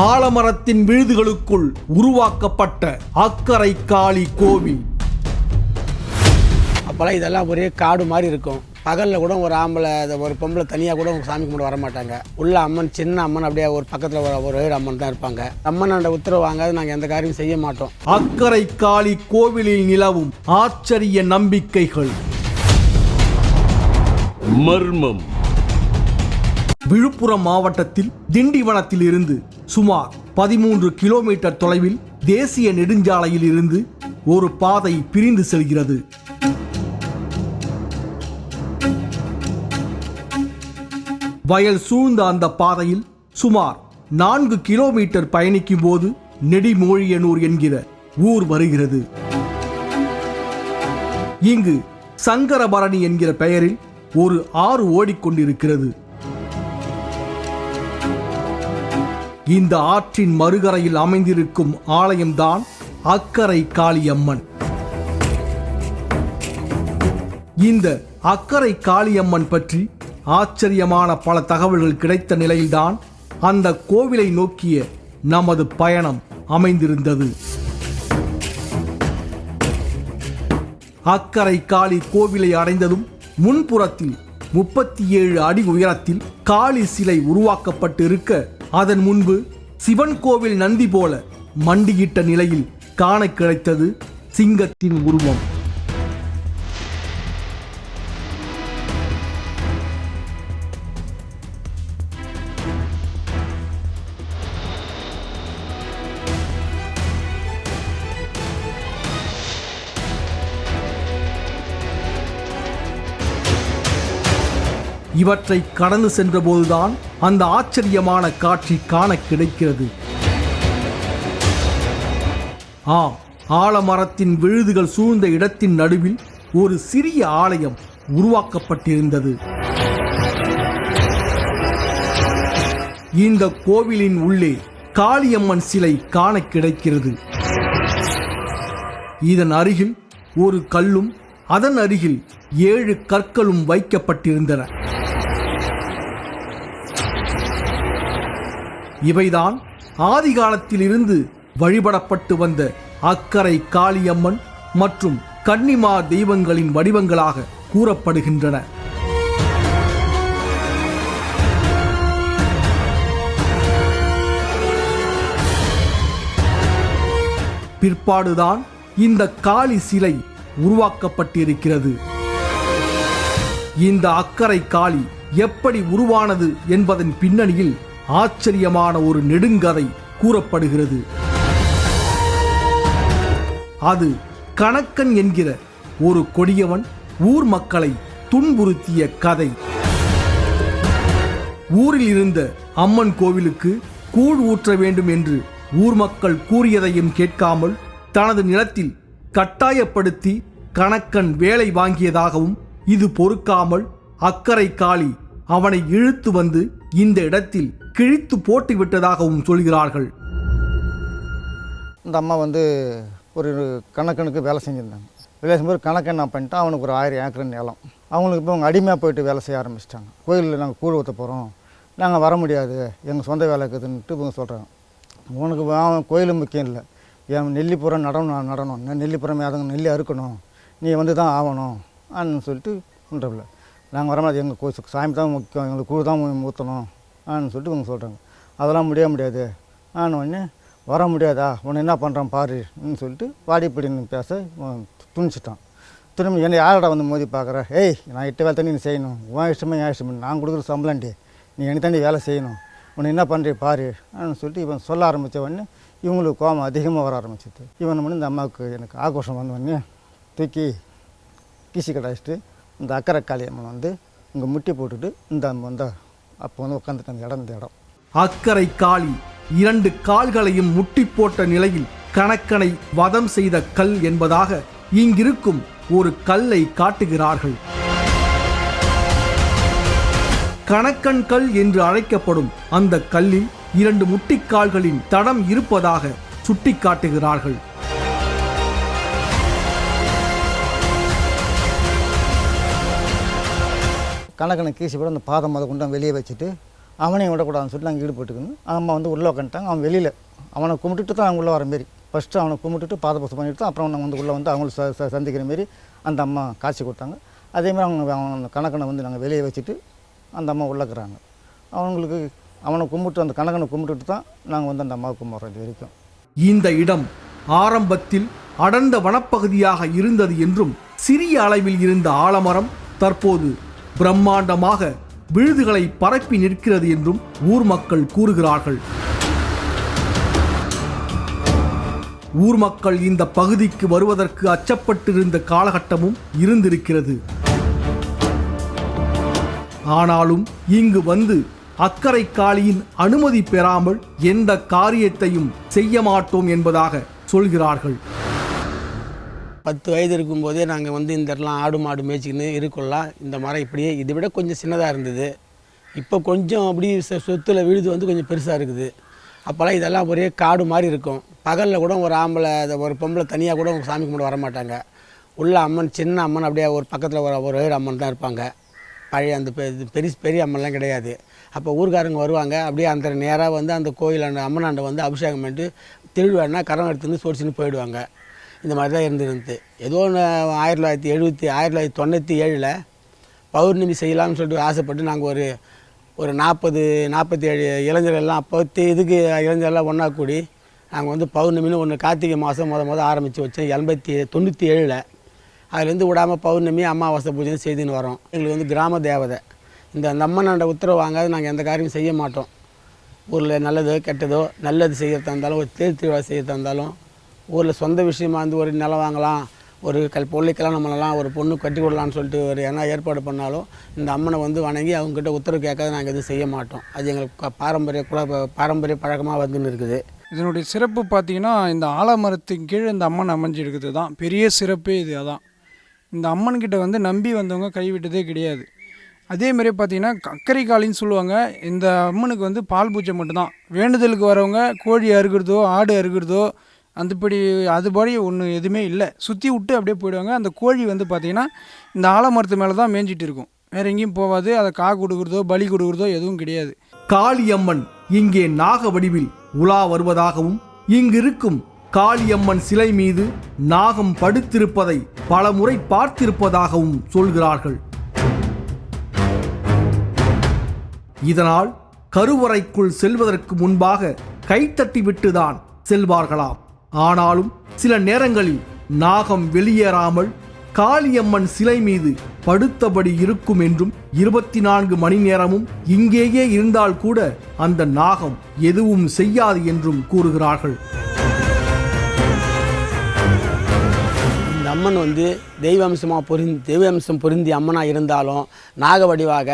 ஆலமரத்தின் விழுதுகளுக்குள் உருவாக்கப்பட்ட அக்கரை காளி கோவில். அப்போல்லாம் இதெல்லாம் ஒரே காடு மாதிரி இருக்கும். பகலில் கூட ஒரு ஆம்பளை ஒரு பொம்பளை தனியாக கூட சாமி கும்பிட வர மாட்டாங்க உள்ள அம்மன் சின்ன அம்மன் அப்படியே ஒரு பக்கத்தில் ஒரு ஒரு அம்மன் தான் இருப்பாங்க. அம்மன் அந்த உத்தரவு வாங்காது நாங்கள் எந்த காரியம் செய்ய மாட்டோம். அக்கரை காளி கோவிலில் நிலவும் ஆச்சரிய நம்பிக்கைகள். மர்மம். விழுப்புரம் மாவட்டத்தில் திண்டிவனத்தில் இருந்து சுமார் பதிமூன்று கிலோமீட்டர் தொலைவில் தேசிய நெடுஞ்சாலையில் இருந்து ஒரு பாதை பிரிந்து செல்கிறது. வயல் சூழ்ந்த அந்த பாதையில் சுமார் நான்கு கிலோமீட்டர் பயணிக்கும் போது நெடிமோழியனூர் என்கிற ஊர் வருகிறது. இங்கு சங்கரபரணி என்கிற பெயரில் ஒரு ஆறு ஓடிக்கொண்டிருக்கிறது. இந்த ஆற்றின் மறுகரையில் அமைந்திருக்கும் ஆலயம்தான் அக்கரை காளியம்மன். இந்த அக்கரை காளியம்மன் பற்றி ஆச்சரியமான பல தகவல்கள் கிடைத்த நிலையில்தான் அந்த கோவிலை நோக்கிய நமது பயணம் அமைந்திருந்தது. அக்கரை காளி கோவிலை அடைந்ததும் முன்புறத்தில் முப்பத்தி ஏழு அடி உயரத்தில் காளி சிலை உருவாக்கப்பட்டு இருக்க அதன் முன்பு சிவன் கோவில் நந்தி போல மண்டியிட்ட நிலையில் காண கிடைத்தது சிங்கத்தின் உருவம். இவற்றை கடந்து சென்றபோதுதான் அந்த ஆச்சரியமான காட்சி காண கிடைக்கிறது. ஆம் ஆலமரத்தின் விழுதுகள் சூழ்ந்த இடத்தின் நடுவில் ஒரு சிறிய ஆலயம் உருவாக்கப்பட்டிருந்தது. இந்த கோவிலின் உள்ளே காளியம்மன் சிலை காண கிடைக்கிறது. இதன் அருகில் ஒரு கல்லும் அதன் அருகில் ஏழு கற்களும் வைக்கப்பட்டிருந்தன. இவைதான் ஆதிகாலத்திலிருந்து வழிபடப்பட்டு வந்த அக்கரை காளியம்மன் மற்றும் கன்னிமார் தெய்வங்களின் வடிவங்களாக கூறப்படுகின்றன. பிற்பாடுதான் இந்த காளி சிலை உருவாக்கப்பட்டிருக்கிறது. இந்த அக்கறை காளி எப்படி உருவானது என்பதன் பின்னணியில் ஆச்சரியமான ஒரு நெடுங்கதை கூறப்படுகிறது. அது கணக்கன் என்கிற ஒரு கொடியவன் ஊர் மக்களை துன்புறுத்திய கதை. ஊரில் இருந்த அம்மன் கோவிலுக்கு கூழ் ஊற்ற வேண்டும் என்று ஊர் மக்கள் கூறியதையும் கேட்காமல் தனது நிலத்தில் கட்டாயப்படுத்தி கணக்கன் வேலை வாங்கியதாகவும் இது பொறுக்காமல் அக்கறை காளி அவனை இழுத்து வந்து இந்த இடத்தில் கிழித்து போட்டு விட்டதாகவும் சொல்கிறார்கள். இந்த அம்மா வந்து ஒரு கணக்கனுக்கு வேலை செஞ்சுருந்தாங்க. வேலை செய்யும்போது கணக்கன் என்ன பண்ணிட்டேன் அவனுக்கு ஒரு ஆயிரம் ஏக்கர் நிலம். அவங்களுக்கு இப்போ அவங்க அடிமையாக போயிட்டு வேலை செய்ய ஆரம்பிச்சிட்டாங்க. கோயிலில் நாங்கள் கூழ் ஊற்ற போகிறோம் நாங்கள் வர முடியாது எங்கள் சொந்த வேலை இருக்குதுன்ட்டு இவங்க சொல்கிறாங்க உனக்கு அவன் கோயிலும் முக்கியம் இல்லை. என் நெல்லிப்புறம் நடணும் நடணும். நான் நெல்லிப்புறம் அதுங்க நெல்லி அறுக்கணும். நீ வந்து தான் ஆகணும் ஆன்னு சொல்லிட்டு பண்ணுறவில்ல நாங்கள் வரமாட்டோம் எங்கள் கோயில் சாமி தான் முக்கியம் எங்களுக்கு கூழ் தான் ஊற்றணும் ஆன்னு சொல்லிட்டு இவங்க சொல்கிறாங்க அதெல்லாம் முடிய முடியாது. ஆன உடனே வர முடியாதா? உன்னை என்ன பண்ணுறான் பாருன்னு சொல்லிட்டு வாடிப்படின்னு பேச துணிச்சிட்டான் திரும்பி என்ன யாரடா வந்து மோதி பார்க்குற? ஏய் நான் எட்டு வேலை தண்ணி நீ செய்யணும். உன் இஷ்டமே என் இஷ்டம். நான் கொடுக்குற சம்பளம்டி நீ எனக்கு தாண்டி வேலை செய்யணும். உன்னை என்ன பண்ணுறீ பாரு ஆன்னு சொல்லிட்டு இவன் சொல்ல ஆரம்பித்த உடனே இவங்களுக்கு கோபம் அதிகமாக வர ஆரம்பிச்சிது. இவன் பண்ணி இந்த அம்மாவுக்கு எனக்கு ஆக்ரோஷம் வந்த உடனே தூக்கி கீசி கடாச்சிட்டு இந்த அக்கறை காளியம்மன் வந்து இங்கே முட்டி போட்டுட்டு இந்த அம்மா வந்தால் அப்போ வந்து உட்காந்துட்டு அந்த இடம் இந்த இடம். அக்கறை காளி இரண்டு கால்களையும் முட்டி போட்ட நிலையில் கணக்கனை வதம் செய்த கல் என்பதாக இங்கிருக்கும் ஒரு கல்லை காட்டுகிறார்கள். கணக்கன் கல் என்று அழைக்கப்படும் அந்த கல்லில் இரண்டு முட்டிக்கால்களின் தடம் இருப்பதாக சுட்டிக்காட்டுகிறார்கள். கணக்கனை கீசி போட அந்த பாதம் அதை கொண்டு வெளியே வச்சுட்டு அவனையும் விடக்கூடாதுன்னு சொல்லிட்டு நாங்கள் ஈடுபட்டுக்கணும் அம்மா வந்து உள்ளே உட்காந்துட்டாங்க அவன் வெளியில் அவனை கும்பிட்டுட்டு தான் அவங்க உள்ளே வர மாரி. ஃபஸ்ட்டு அவனை கும்பிட்டுட்டு பாதபூசம் பண்ணிட்டு தான் அப்புறம் நாங்கள் வந்து உள்ளே வந்து அவங்கள ச சந்திக்கிற மாரி அந்த அம்மா காட்சி கொடுத்தாங்க. அதேமாதிரி அவங்க அவன் கணக்கனை வந்து நாங்கள் வெளியே வச்சுட்டு அந்த அம்மா உள்ளக்குறாங்க அவங்களுக்கு அவனை கும்பிட்டு அந்த கணக்கனை கும்பிட்டுட்டு தான் நாங்கள் வந்து அந்த அம்மாவை கும்பிட்றோம் இது வரைக்கும். இந்த இடம் ஆரம்பத்தில் அடர்ந்த வனப்பகுதியாக இருந்தது என்றும் சிறிய அளவில் இருந்த ஆலமரம் தற்போது பிரம்மாண்டமாக விழுதுகளை பரப்பி நிற்கிறது என்றும் ஊர் மக்கள் கூறுகிறார்கள். ஊர் மக்கள் இந்த பகுதிக்கு வருவதற்கு அச்சப்பட்டிருந்த காலகட்டமும் இருந்திருக்கிறது. ஆனாலும் இங்கு வந்து அக்கறை காளியின் அனுமதி பெறாமல் எந்த காரியத்தையும் செய்ய மாட்டோம் என்பதாக சொல்கிறார்கள். பத்து வயது இருக்கும்போதே நாங்கள் வந்து இந்த இடம்லாம் ஆடு மாடு மேய்ச்சிக்கின்னு இருக்கொள்ளலாம் இந்த மரம் இப்படியே இதை விட கொஞ்சம் சின்னதாக இருந்தது. இப்போ கொஞ்சம் அப்படி சொத்தில் விழுது வந்து கொஞ்சம் பெருசாக இருக்குது. அப்போல்லாம் இதெல்லாம் ஒரே காடு மாதிரி இருக்கும். பகலில் கூட ஒரு ஆம்பளை அதை ஒரு பொம்பளை தனியாக கூட சாமி கும்பிட வர மாட்டாங்க உள்ள அம்மன் சின்ன அம்மன் அப்படியே ஒரு பக்கத்தில் ஒரு ஒரு ஏழு அம்மன் தான் இருப்பாங்க. பழைய அந்த பெ- இது பெரிய பெரிய அம்மன்லாம் கிடையாது. அப்போ ஊர்க்காரங்க வருவாங்க அப்படியே அந்த நேராக வந்து அந்த கோயில் அந்த அம்மனாண்ட வந்து அபிஷேகம் பண்ணிட்டு திருவிழான்னா கரம் எடுத்துன்னு சோடிச்சுன்னு போயிடுவாங்க. இந்த மாதிரி தான் இருந்துருந்து ஏதோ ஒன்று ஆயிரத்தி தொள்ளாயிரத்தி எழுபத்தி ஆயிரத்தி தொள்ளாயிரத்தி தொண்ணூற்றி ஏழில் பௌர்ணமி செய்யலாம்னு சொல்லிட்டு ஆசைப்பட்டு நாங்கள் ஒரு ஒரு நாற்பது நாற்பத்தி ஏழு இளைஞர்கள் எல்லாம் அப்போத்தி இதுக்கு இளைஞரெல்லாம் ஒன்றா கூடி நாங்கள் வந்து பௌர்ணமின்னு ஒன்று கார்த்திகை மாதம் முத முத ஆரம்பித்து வச்சோம். எண்பத்தி தொண்ணூற்றி ஏழில் அதுலேருந்து விடாமல் பௌர்ணமி அமாவாசை பூஜை செய்துன்னு வரோம். எங்களுக்கு வந்து கிராம தேவதை. இந்த அந்த உத்தரவு வாங்காத நாங்கள் எந்த காரியமும் செய்ய மாட்டோம். ஊரில் நல்லதோ கெட்டதோ நல்லது செய்கிறதா இருந்தாலும் ஒரு தேர் திருவிழா செய்கிறதா இருந்தாலும் ஊரில் சொந்த விஷயமா வந்து ஒரு நிலம் வாங்கலாம் ஒரு கல் பொருளை கல்யாணம் பண்ணலாம் ஒரு பொண்ணு கட்டி கொடுக்கலான்னு சொல்லிட்டு ஒரு என்ன ஏற்பாடு பண்ணாலும் இந்த அம்மனை வந்து வணங்கி அவங்ககிட்ட உத்தரவு கேட்காத நாங்கள் எதுவும் செய்ய மாட்டோம். அது எங்களுக்கு பாரம்பரிய குல பாரம்பரிய பழக்கமாக வந்துன்னு இருக்குது. இதனுடைய சிறப்பு பார்த்தீங்கன்னா இந்த ஆலமரத்தின் கீழ் இந்த அம்மன் அமைஞ்சிருக்குது தான். பெரிய சிறப்பே இது அதான். இந்த அம்மன்கிட்ட வந்து நம்பி வந்தவங்க கைவிட்டதே கிடையாது. அதே மாதிரி பார்த்தீங்கன்னா அக்கறை சொல்லுவாங்க. இந்த அம்மனுக்கு வந்து பால் பூஜை மட்டும்தான். வேண்டுதலுக்கு வரவங்க கோழி அறுக்கிறதோ ஆடு அறுக்கிறதோ அந்தபடி அதுபடி ஒன்று எதுவுமே இல்லை. சுற்றி விட்டு அப்படியே போயிடுவாங்க. அந்த கோழி வந்து பார்த்திங்கன்னா இந்த ஆலமரத்து மேலே தான் மேய்ஞ்சிட்டு இருக்கும். வேறு எங்கேயும் போகாது. அதை கா கொடுக்குறதோ பலி கொடுக்குறதோ எதுவும் கிடையாது. காளியம்மன் இங்கே நாக வடிவில் உலா வருவதாகவும் இங்கிருக்கும் காளியம்மன் சிலை மீது நாகம் படுத்திருப்பதை பலமுறை பார்த்திருப்பதாகவும் சொல்கிறார்கள். இதனால் கருவறைக்குள் செல்வதற்கு முன்பாக கைத்தட்டிவிட்டுதான் செல்வார்களாம். ஆனாலும் சில நேரங்களில் நாகம் வெளியேறாமல் காளியம்மன் சிலை மீது படுத்தபடி இருக்கும் என்றும் இருபத்தி நான்கு மணி நேரமும் இங்கேயே இருந்தால் கூட அந்த நாகம் எதுவும் செய்யாது என்றும் கூறுகிறார்கள். இந்த அம்மன் வந்து தெய்வம்சமாக பொருந்தி தெய்வம்சம் பொருந்தி அம்மனாக இருந்தாலும் நாக வடிவாக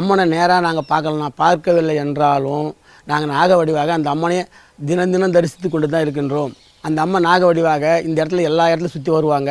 அம்மனை நேராக நாங்கள் பார்க்கலாம் பார்க்கவில்லை என்றாலும் நாங்கள் நாக வடிவாக அந்த அம்மனை தினம் தினம் தரிசித்து கொண்டு தான் இருக்கின்றோம். அந்த அம்மா நாக வடிவாக இந்த இடத்துல எல்லா இடத்துலையும் சுற்றி வருவாங்க.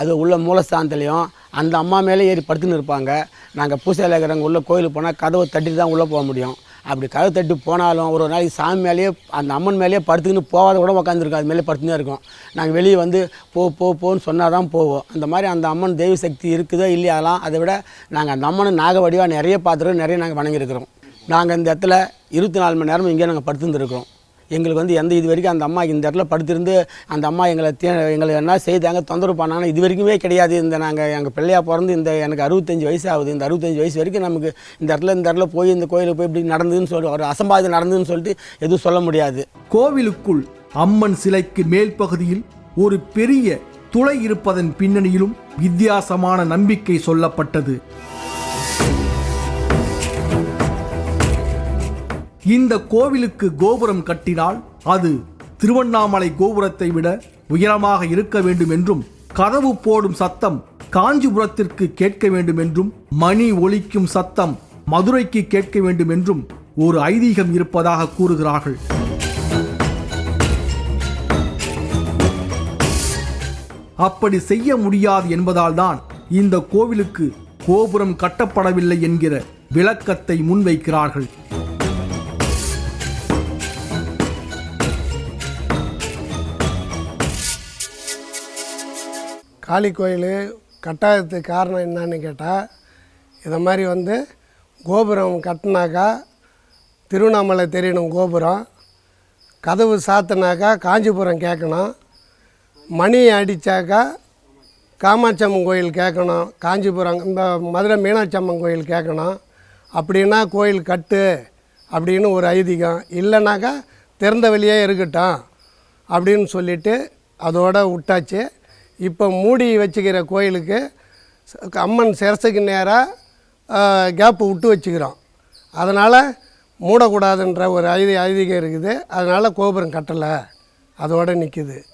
அது உள்ள மூலஸ்தானத்துலேயும் அந்த அம்மா மேலே ஏறி படுத்துன்னு இருப்பாங்க. நாங்கள் பூசையில் இருக்கிறவங்க உள்ளே கோயிலுக்கு போனால் கதவை தட்டி தான் உள்ளே போக முடியும். அப்படி கதவை தட்டி போனாலும் ஒரு ஒரு நாளைக்கு சாமி மேலேயே அந்த அம்மன் மேலேயே படுத்துக்கின்னு போகாத கூட உட்காந்துருக்கும் அது மேலே படுத்துனே இருக்கும். நாங்கள் வெளியே வந்து போ போ போன்னு சொன்னால் தான் போவோம். அந்த மாதிரி அந்த அம்மன் தெய்வ சக்தி இருக்குதோ இல்லையாலாம் அதை விட நாங்கள் அந்த அம்மனை நாக வடிவாக நிறைய பார்த்துருக்கோம் நிறைய நாங்கள் வணங்கியிருக்கிறோம். நாங்கள் இந்த இடத்துல இருபத்தி நாலு மணி நேரமும் இங்கே நாங்கள் படுத்துருந்துருக்கிறோம் எங்களுக்கு வந்து எந்த இது வரைக்கும் அந்த அம்மா இந்த இடத்துல படுத்திருந்து அந்த அம்மா எங்களை தே எங்களை என்ன செய்தாங்க தொந்தரவு பண்ணாங்கன்னா இது வரைக்குமே கிடையாது. இந்த நாங்கள் எங்கள் பிள்ளையாக பிறந்து இந்த எனக்கு அறுபத்தஞ்சு வயசு ஆகுது. இந்த அறுபத்தஞ்சு வயசு வரைக்கும் நமக்கு இந்த இடத்துல இந்த இடத்துல போய் இந்த கோயிலுக்கு போய் இப்படி நடந்ததுன்னு சொல்லி ஒரு அசம்பாவிதம் நடந்ததுன்னு சொல்லிட்டு எதுவும் சொல்ல முடியாது. கோவிலுக்குள் அம்மன் சிலைக்கு மேல் பகுதியில் ஒரு பெரிய துளை இருப்பதன் பின்னணியிலும் வித்தியாசமான நம்பிக்கை சொல்லப்பட்டது. இந்த கோவிலுக்கு கோபுரம் கட்டினால் அது திருவண்ணாமலை கோபுரத்தை விட உயரமாக இருக்க வேண்டும் என்றும் கதவு போடும் சத்தம் காஞ்சிபுரத்திற்கு கேட்க வேண்டும் என்றும் மணி ஒலிக்கும் சத்தம் மதுரைக்கு கேட்க வேண்டும் என்றும் ஒரு ஐதீகம் இருப்பதாக கூறுகிறார்கள். அப்படி செய்ய முடியாது என்பதால்தான் இந்த கோவிலுக்கு கோபுரம் கட்டப்படவில்லை என்கிற விளக்கத்தை முன்வைக்கிறார்கள். காளி கோயில் கட்டாததுக்கு காரணம் என்னன்னு கேட்டால் இதை மாதிரி வந்து கோபுரம் கட்டினாக்கா திருவண்ணாமலை தெரியணும் கோபுரம் கதவு சாத்தினாக்கா காஞ்சிபுரம் கேட்கணும் மணி அடித்தாக்கா காமாட்சி அம்மன் கோயில் கேட்கணும் காஞ்சிபுரம் இந்த மதுரை மீனாட்சி அம்மன் கோயில் கேட்கணும் அப்படின்னா கோயில் கட்டு அப்படின்னு ஒரு ஐதீகம். இல்லைனாக்கா திறந்த வெளியே இருக்கட்டும் அப்படின்னு சொல்லிவிட்டு அதோட விட்டாச்சு. இப்போ மூடி வச்சுக்கிற கோயிலுக்கு அம்மன் சிரசுக்கு நேராக கேப்பு விட்டு வச்சுக்கிறோம். அதனால் மூடக்கூடாதுன்ற ஒரு ஐதி ஐதீகம் இருக்குது. அதனால் கோபுரம் கட்டலை. அதோடு நிற்கிது